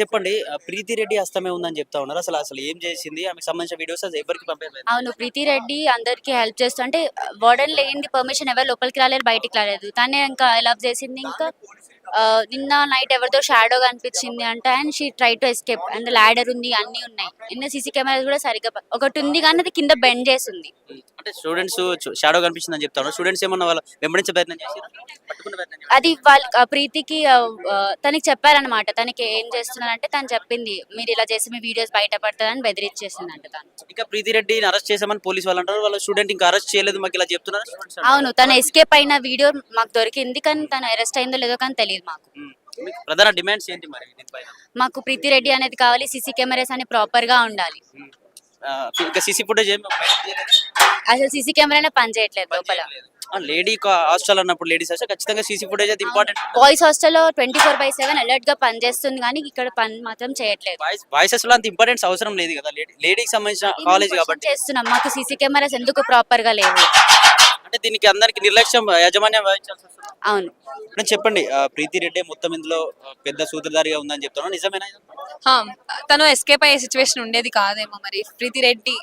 చెప్పండి. ప్రీతి రెడ్డి హస్తమే ఉందని చెప్తా ఉన్నారు. అసలు అసలు ఏం చేసింది? ఆమెకు సంబంధించిన వీడియోస్ ఎవరికి పంపలేదు అవును ప్రీతి రెడ్డి అందరికి హెల్ప్ చేస్తూ అంటే వార్డెన్ లేని పర్మిషన్ ఎవరు లోపలికి రాలేరు బయటికి రాలేదు. తనే ఇంకా ఎలా చేసింది ఇంకా నిన్న నైట్ ఎవరితో షాడో కనిపించింది అంటే and she try to escape and ladder ఉంది అన్ని ఉన్నాయి. నిన్న సీసీ కెమెరాస్ కూడా సరిగ్గా ఒకటి ఉంది కానీ అది కింద బెండ్ చేసింది అంటే స్టూడెంట్స్ షాడో కనిపిస్తుందని చెప్తా ఉన్నారు స్టూడెంట్స్ ఏమన్నా వాళ్ళు వెంబడించే ప్రయత్నం చేశారా? అది వాళ్ళ ప్రీతికి తనకి చెప్పారనమాట తనకి ఏం చేస్తున్నారంటే తను చెప్పింది మీరు ఇలా చేసి మీ వీడియోస్ బయటపడతారని బెదిరించేసిందంట తను. ఇంకా ప్రీతి రెడ్డిని అరెస్ట్ చేసామని పోలీస్ వాళ్ళు అంటారు. వాళ్ళ స్టూడెంట్ ఇంకా అరెస్ట్ చేయలేదు మాకు ఇలా చెప్తున్నారు. అవును తను ఎస్కేప్ అయిన వీడియో మాకు దొరికింది కానీ తను అరెస్ట్ అయిందో లేదో కానీ తెలియదు మాకు. ప్రధాన డిమాండ్స్ ఏంటి మరి మాకు ప్రీతి రెడ్డి అనేది కావాలి సీసీ కెమెరాస్ అని ప్రాపర్గా ఉండాలి. ఇంకా సీసీ ఫుటేజ్ ఏం బయట తీయలేదా? అసలు సీసీ కెమెరానే పనిచేయట్లేదు లోపల. లేడీ హాస్టల్ అన్నప్పుడు లేడీస్ హాస్టల్ ఖచ్చితంగా సీసీ ఫుటేజ్ అయితే ఇంపార్టెంట్ బాయ్స్ హాస్టల్లో ట్వంటీ ఫోర్ బై సెవెన్ అలర్ట్గా పనిచేస్తుంది కానీ ఇక్కడ పని మాత్రం చేయట్లేదు. బాయ్స్ బాయ్సెస్లో అంత ఇంపార్టెన్స్ అవసరం లేదు కదా. లేడీకి సంబంధించిన కాలేజ్ కాబట్టి. చేస్తున్నాం. మాకు సీసీ కెమెరాస్ ఎందుకు ప్రాపర్గా లేవు? అంటే దీనికి అందరికి నిర్లక్ష్యం యాజమాన్యం వహించాల్సి వస్తుంది. అవును. ఇప్పుడు చెప్పండి ప్రీతి రెడ్డి మొత్తం ఇందులో పెద్ద సూత్రధారిగా ఉందని చెప్తున్నాను నిజమేనా తను ఎస్కేప్ అయ్యే సిచ్యువేషన్ ఉండేది కాదేమో మరి. ప్రీతి రెడ్డి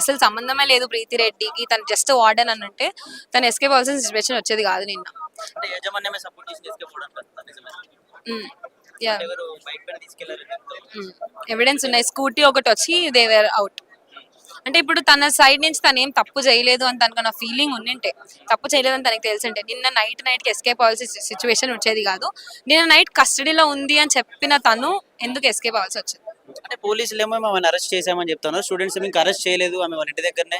అసలు సంబంధమే లేదు ప్రీతి రెడ్డికి. తను జస్ట్ వార్డెన్ అని అంటే తను ఎస్కేప్ అవ్వాల్సిన సిచ్యువేషన్ వచ్చేది కాదు నిన్న. ఎవిడెన్స్ ఉన్నాయి. స్కూటీ ఒకటి వచ్చి దేవర్ అవుట్ అంటే ఇప్పుడు తన సైడ్ నుంచి తను ఏం తప్పు చేయలేదు అని తనకు ఫీలింగ్ ఉండింటే తప్పు చేయలేదని తనకి తెలిసింటే నిన్న నైట్ నైట్కి ఎస్కేప్ అవ్వాల్సిన సిచ్యువేషన్ వచ్చేది కాదు. నిన్న నైట్ కస్టడీలో ఉంది అని చెప్పిన తను ఎందుకు ఎస్కేప్ అవ్వాల్సి వచ్చింది? అంటే పోలీసులు ఏమో ఆమెను అరెస్ట్ చేశామని చెప్తున్నారు. స్టూడెంట్స్ ఇంకా అరెస్ట్ చేయలేదు. ఆమె వాళ్ళ ఇంటి దగ్గరనే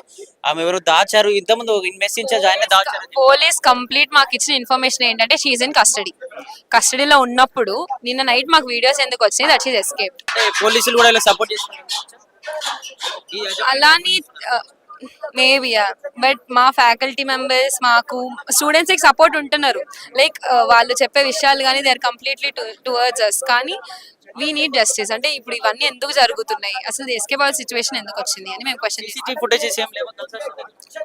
ఆమె ఎవరు దాచారు. ఇంతకుముందు ఇన్వెస్ట్ ఇన్ఛార్జ్ ఆయన దాచారు. పోలీస్ కంప్లీట్ మాకు ఇచ్చిన ఇన్ఫర్మేషన్ ఏంటంటే షీజ్ ఇన్ కస్టడీ కస్టడీలో ఉన్నప్పుడు నిన్న నైట్ మాకు వీడియోస్ ఎందుకు వచ్చినాయి? దట్ షీజ్ ఎస్కేప్ పోలీసులు కూడా ఇలా సపోర్ట్ చేస్తున్నారు. అలాని మేబీ బట్ మా ఫ్యాకల్టీ మెంబర్స్ మాకు స్టూడెంట్స్కి సపోర్ట్ ఉంటున్నారు. లైక్ వాళ్ళు చెప్పే విషయాలు కానీ they are completely towards us కానీ వీ నీడ్ జస్టిస్ అంటే ఇప్పుడు ఇవన్నీ ఎందుకు జరుగుతున్నాయి? అసలు ఎస్కేప్ అవ్వాలి సిచ్యువేషన్ ఎందుకు వచ్చింది అని మేము క్వశ్చన్?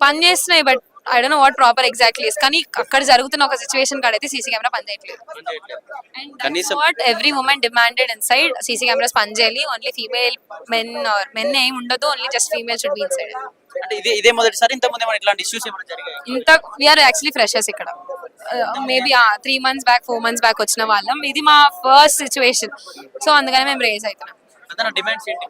పని చేస్తున్నాయి but I don't know what proper exactly కానీ అక్కడ జరుగుతున్న ఒక సిచ్యువేషన్ కాడైతే సీసీ కెమెరా పనిచేయట్లేదు. అండ్ కనీసం- what every woman demanded inside CC cameras పనిచేయాలి only female men or men ఏం ఉండదు. Only just female should be inside అంటే ఇదే ఇదే మొదటిసారి ఇంత ముందు ఏమైనా ఇట్లాంటి ఇష్యూస్ ఏమైనా జరిగాయి? ఇంత వీఆర్ యాక్చువల్లీ ఫ్రెషర్స్ ఇక్కడ. Maybe three months back four months back వచ్చిన వాళ్ళం. ఇది మా ఫస్ట్ సిచ్యువేషన్ సో అందుకనే మేము రేజ్ అవుతున్నాం. డిమాండ్స్ ఏంటి?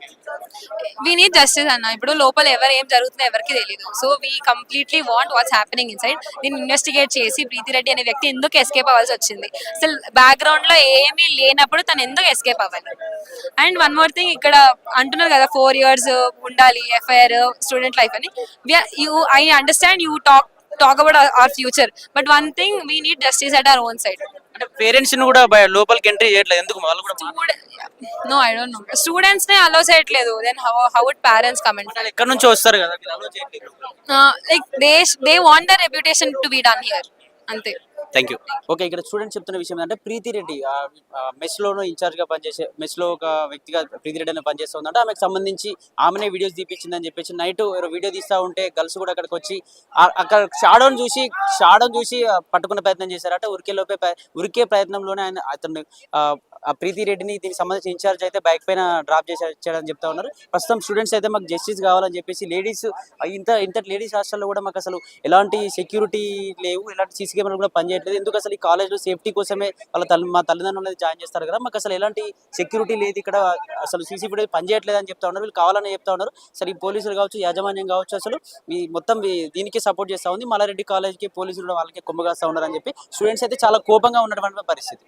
వీ నీడ్ జస్టిస్ అన్న. ఇప్పుడు లోపల ఎవరు ఏం జరుగుతుందో ఎవరికి తెలియదు so we completely want what's happening inside దీన్ని ఇన్వెస్టిగేట్ చేసి ప్రీతి రెడ్డి అనే వ్యక్తి ఎందుకు ఎస్కేప్ అవ్వాల్సి వచ్చింది? అసలు బ్యాక్గ్రౌండ్లో ఏమీ లేనప్పుడు తను ఎందుకు ఎస్కేప్ అవ్వాలి? అండ్ వన్ మోర్ థింగ్ ఇక్కడ అంటున్నారు కదా ఫోర్ ఇయర్స్ ఉండాలి ఎఫ్ఐఆర్ స్టూడెంట్ లైఫ్ అని. You I understand you talk talk about our future but one thing we need justice at our own side అంటే పేరెంట్స్ని కూడా బయ- లోపలికి ఎంట్రీ చేయట్లేదు. ఎందుకు? వాళ్ళు కూడా no I don't know students నే అలో చేయట్లేదు. Then how how would parents comment మాట్లాడాలి. ఎక్కడి నుంచో వస్తారు కదా వీళ్ళు allow చేయట్లేదు. Like they they want the reputation to be done here అంతే. థ్యాంక్ యూ ఓకే ఇక్కడ స్టూడెంట్ చెప్తున్న విషయం ఏంటంటే ప్రీతి రెడ్డి మెస్ లోను ఇన్ఛార్జ్గా పనిచేసే మెస్లో ఒక వ్యక్తిగా ప్రీతి రెడ్డి అని పనిచేస్తుందంటే ఆమెకు సంబంధించి ఆమెనే వీడియోస్ తీపించిందని చెప్పేసి నైట్ వీడియో తీస్తా ఉంటే గర్ల్స్ కూడా అక్కడికి వచ్చి అక్కడ షాడోని చూసి షాడోని చూసి పట్టుకునే ప్రయత్నం చేశారు అంటే ఉరికే లోపే ఉరికే ప్రయత్నంలోనే ఆయన అతను ప్రీతి రెడ్డిని దీనికి సంబంధించి ఇన్ఛార్జ్ అయితే బైక్ పైన డ్రాప్ చేసి చెప్తా ఉన్నారు. ప్రస్తుతం స్టూడెంట్స్ అయితే మాకు జస్టిస్ కావాలని చెప్పేసి లేడీస్ ఇంత ఇంత లేడీస్ హాస్టల్లో కూడా మాకు అసలు ఎలాంటి సెక్యూరిటీ లేవు ఎలాంటి సీసీ కెమెరాలు కూడా పనిచేయట్లేదు ఎందుకు అసలు ఈ కాలేజ్లో సేఫ్టీ కోసమే వాళ్ళ తల్లి మా తల్లిదండ్రులు అనేది జాయిన్ చేస్తారు కదా? మాకు అసలు ఎలాంటి సెక్యూరిటీ లేదు ఇక్కడ. అసలు సీసీ ఫుటేజ్ పనిచేయట్లేదు అని చెప్తా ఉన్నారు. వీళ్ళు కావాలని చెప్తా ఉన్నారు. సరే ఈ పోలీసులు కావచ్చు యాజమాన్యం కావచ్చు అసలు ఈ మొత్తం దీనికి సపోర్ట్ చేస్తా ఉంది. మల్లారెడ్డి కాలేజ్కి పోలీసులు వాళ్ళకి కొమ్మగాస్తా ఉన్నారని చెప్పి స్టూడెంట్స్ అయితే చాలా కోపంగా ఉన్నటువంటి పరిస్థితి.